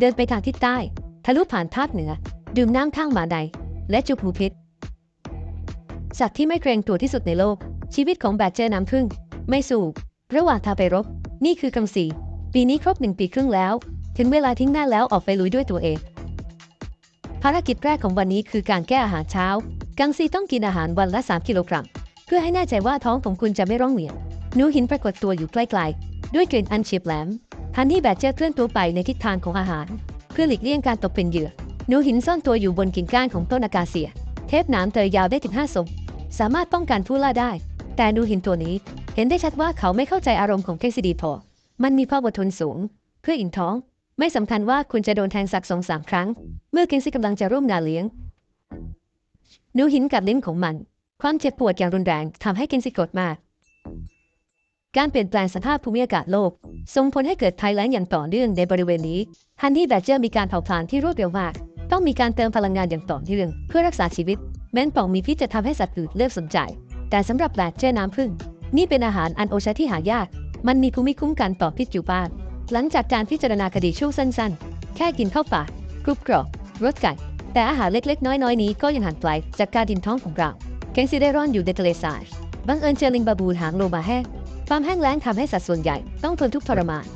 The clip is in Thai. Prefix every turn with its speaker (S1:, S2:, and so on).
S1: เดินไปทางทิศใต้ ทะลุผ่านภาคเหนือ ดื่มน้ำข้างหมาใด และจุบหูพิษสัตว์ที่ไม่เกรงตัวที่สุดในโลก ชีวิตของแบดเจอร์น้ำพึ่ง ไม่สู้ระหว่างทาไปรบ นี่คือกำสีปีนี้ครบหนึ่งปีครึ่งแล้ว ถึงเวลาทิ้งหน้าแล้วออกไปลุยด้วยตัวเอง ภารกิจแรกของวันนี้คือการแก้อาหารเช้า กังซีต้องกินอาหารวันละ 3 กิโลกรัม เพื่อให้แน่ใจว่าท้องของคุณจะไม่ร้องเหวี่ยงหนูหินปรากฏตัวอยู่ใกล้ๆ ด้วยกลิ่นอันเฉียบแหลม ทันที่แบดเจอร์เคลื่อนตัวไปในทิศทางของอาหาร เพื่อหลีกเลี่ยงการตกเป็นเหยื่อหนูหินซ่อนตัวอยู่บนกิ่งก้านของต้นอากาเซีย เทปหนามเตยยาวได้ถึง5ศพสามารถป้องกันผู้ล่าได้ แต่หนูหินตัวนี้ เห็นได้ชัดว่าเขาไม่เข้าใจอารมณ์ของเกซิดีพอ มันมีความอดทนสูง เพื่ออิ่มท้อง ไม่สำคัญว่าคุณจะโดนแทงสักสองสามครั้ง เมื่อเกซิกำลังจะร่วมงานเลี้ยงหนูหินกัดลิ้นของมัน ความเจ็บปวดอย่างรุนแรงทำให้เกนซิโกรธมาก การเปลี่ยนแปลงสภาพภูมิอากาศโลก ส่งผลให้เกิดภัยแล้งอย่างต่อเนื่องในบริเวณนี้ฮันนี่แบดเจอร์มีการเผาผลาญที่รวดเร็วมาก ต้องมีการเติมพลังงานอย่างต่อเนื่องเพื่อรักษาชีวิต แม้นป่องมีพิษจะทำให้สัตว์อื่นเลิกสนใจ แต่สำหรับแบดเจอร์น้ำผึ้งนี่เป็นอาหารอันโอชะที่หายาก มันมีภูมิคุ้มกันต่อพิษอยู่บ้างหลังจากการพิจารณาคดีช่วงสั้นๆ แค่กินข้าวปลากรุบกรอบรสไก่ แต่อาหารเล็กๆ น้อยๆ นี้ก็ยังห่างไกลจากการดินท้องของเราแกงซีได้ร่อนอยู่ในทะเลทรายบังเอิญเจอลิงบาบูหางโลมาแห้ ความแห้งแล้งทำให้สัตว์ส่วนใหญ่ต้องทนทุกข์ทรมาน